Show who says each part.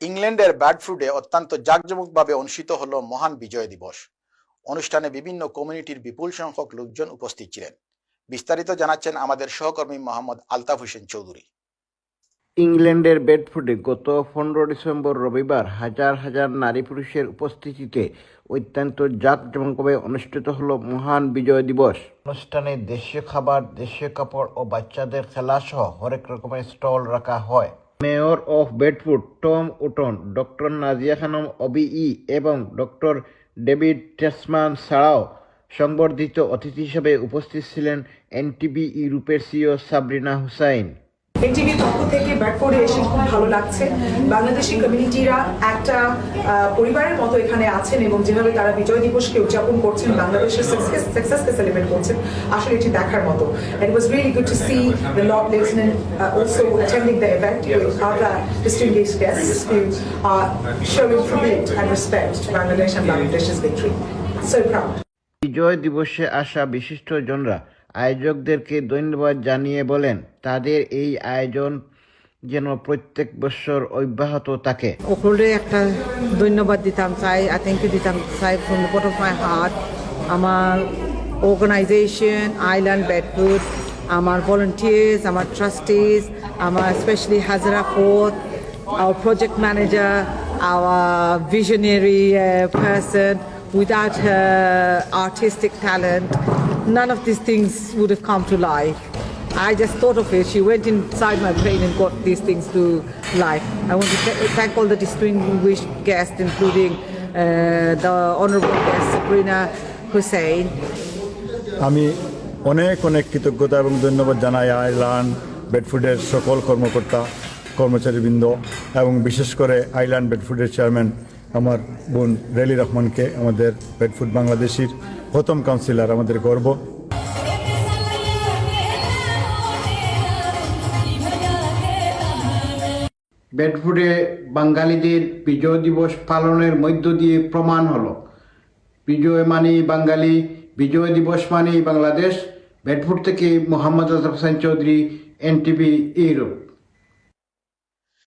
Speaker 1: ইংল্যান্ডের ব্যাডফুডে অত্যন্ত জাঁকজমকভাবে অনুষ্ঠিত হল মহান বিজয় দিবস। অনুষ্ঠানে বিভিন্ন কমিউনিটির বিপুল সংখ্যক লোকজন উপস্থিত ছিলেন। বিস্তারিত জানাচ্ছেন আমাদের সহকর্মী মোহাম্মদ আলতাফ হোসেন চৌধুরী।
Speaker 2: ইংল্যান্ডের বেডফোর্ডে গত পনেরো ডিসেম্বর রবিবার হাজার হাজার নারী পুরুষের উপস্থিতিতে অত্যন্ত জাঁকজমকভাবে অনুষ্ঠিত হল মহান বিজয় দিবস। অনুষ্ঠানে দেশীয় খাবার, দেশীয় কাপড় ও বাচ্চাদের খেলা সহ হরেক রকমের স্টল রাখা হয়। Mayor of Bedford Tom Wootton, doctor Nazia Khanam OBE এবং ডক্টর ডেভিড টেসমান ছাড়াও সংবর্ধিত অতিথি হিসেবে উপস্থিত ছিলেন এনটিবি ইউরোপের সিও সাবরিনা হুসাইন।
Speaker 3: করে এসে খুব ভালো লাগছে। বাংলাদেশি কমিউনিটিরা একটা পরিবারের মতো এখানে আছেন এবং যেভাবে তারা বিজয় দিবসকে উদযাপন করছেন, বাংলাদেশের সেলিব্রেট করছেন, আসলে দেখার মতো। It was really good to see the love lesson the event other distinguish guests
Speaker 2: বিজয় দিবসে আসা বিশিষ্ট জনরা আয়োজকদেরকে ধন্যবাদ জানিয়ে বলেন তাদের এই আয়োজন যেন প্রত্যেক বছর অব্যাহত থাকে
Speaker 4: সকলে একটা ধন্যবাদ দিতাম চাই আই থ্যাংক ইউ দিতাম চাই ফ্রম দ্য মাই আমার অর্গানাইজেশন আইল্যান্ড বেডফুড আমার ভলেন্টিয়ার্স আমার ট্রাস্টিজ আমার specially Hazra fourth project manager, our visionary uh, person. Without her artistic talent, none of these things would have come to life. I just thought of it. She went inside my brain and got these things to life. I want to thank all the distinguished guests, including uh, the honorable guest Sabrina Hussein.
Speaker 5: আমি অনেক অনেক কৃতজ্ঞতা এবং ধন্যবাদ জানাই island বেডফুডের সকল কর্মকর্তা কর্মচারীবৃন্দ এবং বিশেষ করে আইল্যান্ড বেডফুডের চেয়ারম্যান আমার বোন রেলি রহমানকে আমাদের বেডফুড বাংলাদেশের প্রথম কাউন্সিলর আমাদের গর্ব।
Speaker 2: বেডফুডে বাঙালিদের বিজয় দিবস পালনের মধ্য দিয়ে প্রমাণ হলো। বিজয় মানেই বাঙালি, বিজয় দিবস মানেই বাংলাদেশ। বেডফুড থেকে মোহাম্মদ আজম হোসেন চৌধুরী, এনটিভি, ইউরোপ।